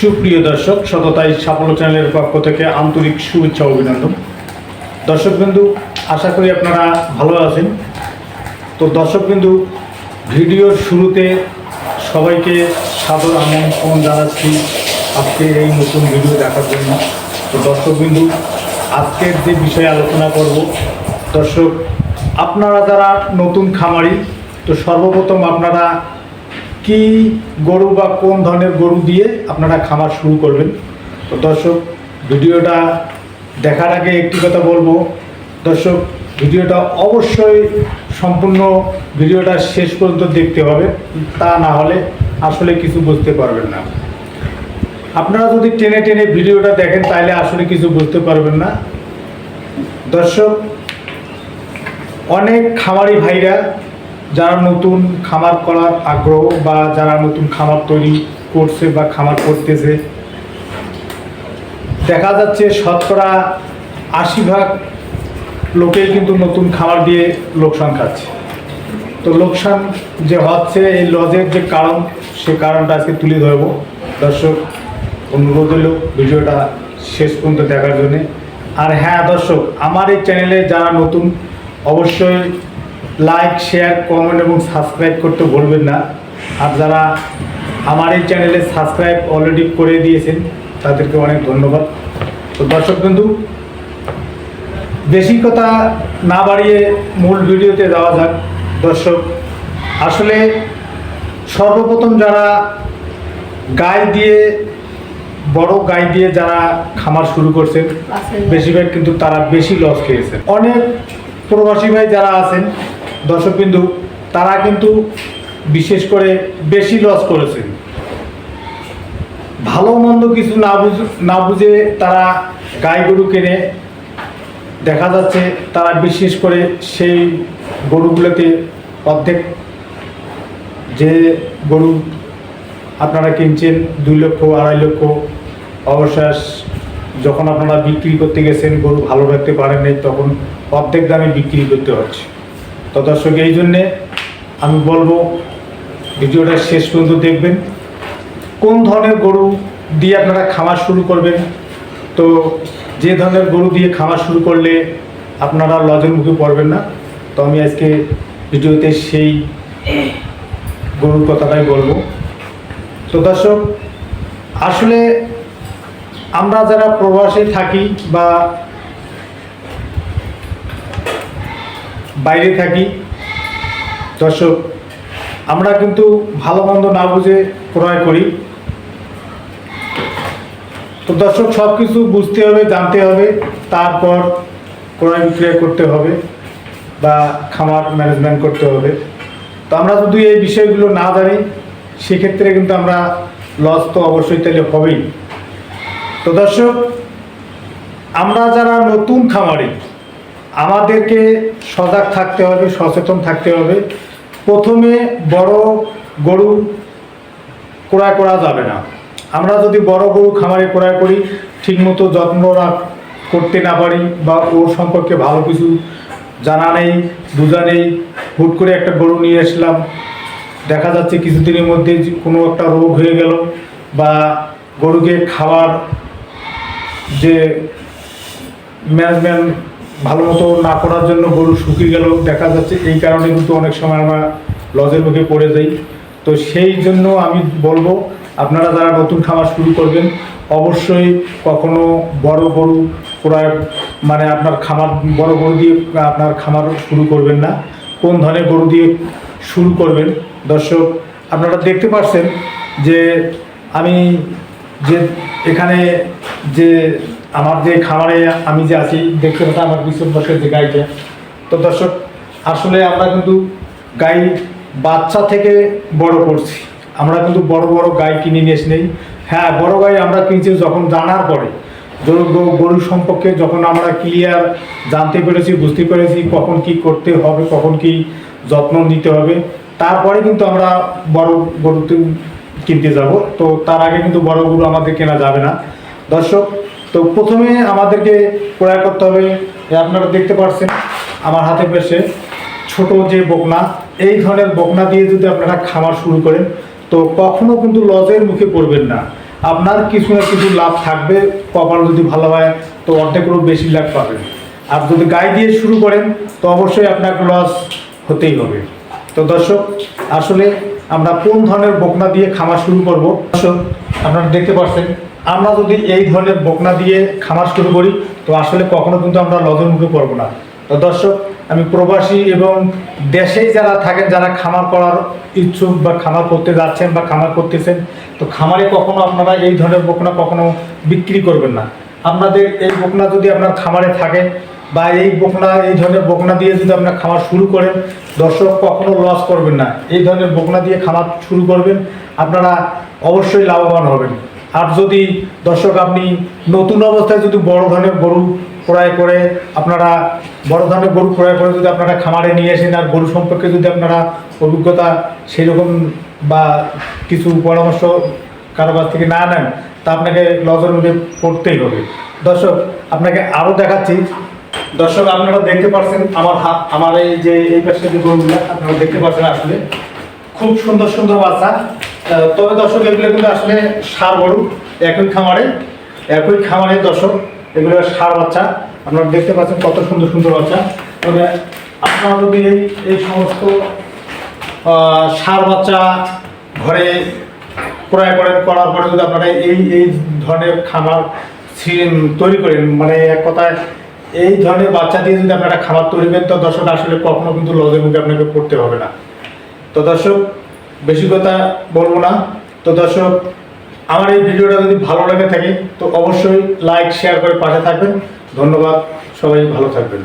সুপ্রিয় দর্শক, সততাই সাফল্য চ্যানেলের পক্ষ থেকে আন্তরিক শুভেচ্ছা অভিনন্দন। দর্শক বিন্দু, আশা করি আপনারা ভালো আছেন। তো দর্শক বিন্দু, ভিডিওর শুরুতে সবাইকে সাদর আমন্ত্রণ জানাচ্ছি আজকে এই নতুন ভিডিও দেখার জন্য। তো দর্শক বিন্দু, আজকের যে বিষয়ে আলোচনা করব, দর্শক, আপনারা যারা নতুন খামারি, তো সর্বপ্রথম আপনারা কি গরু বা কোন ধরনের গরু দিয়ে আপনারা খামার শুরু করবেন? তো দর্শক, ভিডিওটা দেখার আগে একটি কথা বলব। দর্শক, ভিডিওটা অবশ্যই সম্পূর্ণ ভিডিওটা শেষ পর্যন্ত দেখতে হবে। তা না হলে আসলে কিছু বুঝতে পারবেন না। আপনারা যদি টেনে টেনে ভিডিওটা দেখেন, তাহলে আসলে কিছু বুঝতে পারবেন না। দর্শক, অনেক খামারি ভাইরা যারা নতুন খামার করার আগ্রহ বা যারা নতুন খামার তৈরি করছে বা খামার করতেছে, দেখা যাচ্ছে শতকরা আশি ভাগ লোকেই কিন্তু নতুন খামার দিয়ে লোকসান খাচ্ছে। তো লোকসান যে হচ্ছে, এই লজের যে কারণ, সে কারণটা আজকে তুলে ধরবো। দর্শক, অনুরোধ হলো ভিডিওটা শেষ পর্যন্ত দেখার জন্যে। আর হ্যাঁ দর্শক, আমার এই চ্যানেলে যারা নতুন, অবশ্যই লাইক শেয়ার কমেন্ট এবং সাবস্ক্রাইব করতে ভুলবেন না। আর যারা আমার এই চ্যানেলে সাবস্ক্রাইব অলরেডি করে দিয়েছেন তাদেরকে অনেক ধন্যবাদ। তো দর্শক বন্ধু বেশি কথা না বাড়িয়ে মূল ভিডিওতে যাওয়া যাক। দর্শক আসলে সর্বপ্রথম যারা গাই দিয়ে বড় গাই দিয়ে যারা খামার শুরু করছেন বেশিরভাগ কিন্তু তারা বেশি লস খেয়েছে অনেক প্রবাসী ভাই যারা আছেন দর্শক বিন্দু তারা কিন্তু বিশেষ করে বেশি লস করেছেন। ভালো মন্দ কিছু না বুঝ, না বুঝে তারা গাই গরু কেনে। দেখা যাচ্ছে তারা বিশেষ করে সেই গরুগুলোকে অর্ধেক যে গরু আপনারা কিনছেন, দুই লক্ষ, আড়াই লক্ষ, অবশেষ যখন আপনারা বিক্রি করতে গেছেন, গরু ভালো রাখতে পারেন তখন অর্ধেক দামে বিক্রি করতে হচ্ছে। তো দর্শক, এই জন্যে আমি বলব ভিডিওটা শেষ পর্যন্ত দেখবেন। কোন ধরনের গরু দিয়ে আপনারা খামার শুরু করবেন? তো যে ধরনের গরু দিয়ে খামার শুরু করলে আপনারা লজের মুখে পড়বেন না। তো আমি আজকে ভিডিওতে সেই গরুর কথাটাই বলব। তো দর্শক, আসলে আমরা যারা প্রবাসে থাকি বা বাইরে থাকি। দর্শক, আমরা কিন্তু ভালো মন্দ না বুঝে ক্রয় করি। তো দর্শক সব কিছু বুঝতে হবে, জানতে হবে, তারপর ক্রয় বিক্রয় করতে হবে বা খামার ম্যানেজমেন্ট করতে হবে। তো আমরা যদি এই বিষয়গুলো না জানি, সেক্ষেত্রে কিন্তু আমরা লস তো অবশ্যই তাহলে হবেই। তো দর্শক, আমরা যারা নতুন খামারি আমাদেরকে সজাগ থাকতে হবে, সচেতন থাকতে হবে। প্রথমে বড় গরু ক্রয় করা যাবে না। আমরা যদি বড় গরু খামারে ক্রয় করি, ঠিকমতো যত্ন করতে না পারি বা ওর সম্পর্কে ভালো কিছু জানা নেই, বোঝা নেই, হুট করে একটা গরু নিয়ে আসলাম। দেখা যাচ্ছে কিছুদিনের মধ্যে কোনো একটা রোগ হয়ে গেল বা গরুকে খাওয়ার যে ম্যানেজমেন্ট ভালো মতো না করার জন্য গরু শুকিয়ে গেল, দেখা যাচ্ছে। এই কারণে কিন্তু অনেক সময় আমরা লজের মুখে পড়ে যাই। তো সেই জন্য আমি বলব, আপনারা যারা নতুন খামার শুরু করবেন, অবশ্যই কখনো বড় গরু ক্রয় মানে আপনার খামার, বড় গরু দিয়ে আপনার খামার শুরু করবেন না। কোন ধরনের গরু দিয়ে শুরু করবেন? দর্শক, আপনারা দেখতে পাচ্ছেন যে আমি যে এখানে যে আমার যে খামারে আমি যে আছি, দেখতে পাচ্ছি আমার পিছন পাশে যে গাইটা তো দর্শক, আসলে আমরা কিন্তু গাই বাচ্চা থেকে বড় করছি। আমরা কিন্তু বড় বড় গাই কিনে নিয়ে নেই। হ্যাঁ বড় গাই আমরা কিনছি যখন জানার পরে। গরু, গরু- গরু সম্পর্কে যখন আমরা ক্লিয়ার জানতে পেরেছি, বুঝতে পেরেছি কখন কি করতে হবে, কখন কি যত্ন নিতে হবে, তারপরে কিন্তু আমরা বড় গরুতে কিনতে যাব। তো তার আগে কিন্তু বড় গরু আমাদের কেনা যাবে না। দর্শক তো প্রথমে আমাদেরকে ক্রয় করতে হবে। আপনারা দেখতে পাচ্ছেন আমার হাতে পেশে ছোট যে বকনা, এই ধরনের বকনা দিয়ে যদি আপনারা খামার শুরু করেন, তো কখনো কিন্তু লজের মুখে পড়বেন না। আপনার কিছু না কিছু লাভ থাকবে, কপাল যদি ভালো হয়, তো অর্ধেকেরও বেশি লাভ পাবেন। আর যদি গায়ে দিয়ে শুরু করেন, তো অবশ্যই আপনার লস হতেই হবে। তো দর্শক, আসলে আমরা কোন ধরনের বকনা দিয়ে খামার শুরু করব? দর্শক, আপনারা দেখতে পাচ্ছেন আমরা যদি এই ধরনের বকনা দিয়ে খামার শুরু করি, তো আসলে কখনো কিন্তু আমরা লজের মুখে পড়ব না। তো দর্শক, আমি প্রবাসী এবং দেশেই যারা থাকেন, যারা খামার করার ইচ্ছুক বা খামার করতে যাচ্ছেন বা খামার করতেছেন, তো খামারে কখনো আপনারা এই ধরনের বকনা কখনো বিক্রি করবেন না। আপনাদের এই বকনা যদি আপনার খামারে থাকে বা এই বকনা, এই ধরনের বকনা দিয়ে যদি আপনার খামার শুরু করেন, দর্শক, কখনো লস করবেন না। এই ধরনের বকনা দিয়ে খামার শুরু করবেন, আপনারা অবশ্যই লাভবান হবেন। আর যদি দর্শক আপনি নতুন অবস্থায় যদি বড় ধরনের গরু ক্রয় করে, আপনারা বড় ধরনের গরু ক্রয় করে যদি আপনারা খামারে নিয়ে আসেন, আর গরু সম্পর্কে যদি আপনারা অভিজ্ঞতা সেরকম বা কিছু পরামর্শ কারও কাছ থেকে না নেন, তা আপনাকে লজের মধ্যে পড়তেই হবে। দর্শক, আপনাকে আরও দেখাচ্ছি। দর্শক, আপনারা দেখতে পাচ্ছেন আমার হাত, আমার এই যে, এই পাশে যে গরুগুলো, আপনারা দেখতে পাচ্ছেন আসলে। খুব সুন্দর সুন্দর বাচ্চা। তবে দর্শক, এগুলো কিন্তু আসলে সার গরু, একই খামারে একই খামারে দর্শক, এগুলো সার বাচ্চা। আপনারা দেখতে পাচ্ছেন কত সুন্দর সুন্দর বাচ্চা। তবে আপনারা যদি এই সমস্ত সার বাচ্চা ঘরে ক্রয় করেন, করার পরে যদি আপনারা এই এই ধরনের খামার তৈরি করেন মানে এক কথায় এই ধরনের বাচ্চা দিয়ে যদি আপনারা খাবার তৈরি করেন, তো দর্শক আসলে কখনো কিন্তু লজের মুখে আপনাকে পড়তে হবে না। তো দর্শক বেশি কথা বলব না। তো দর্শক, আমার এই ভিডিওটা যদি ভালো লাগে থাকে, তো অবশ্যই লাইক শেয়ার করে পাশে থাকবেন। ধন্যবাদ, সবাই ভালো থাকবেন।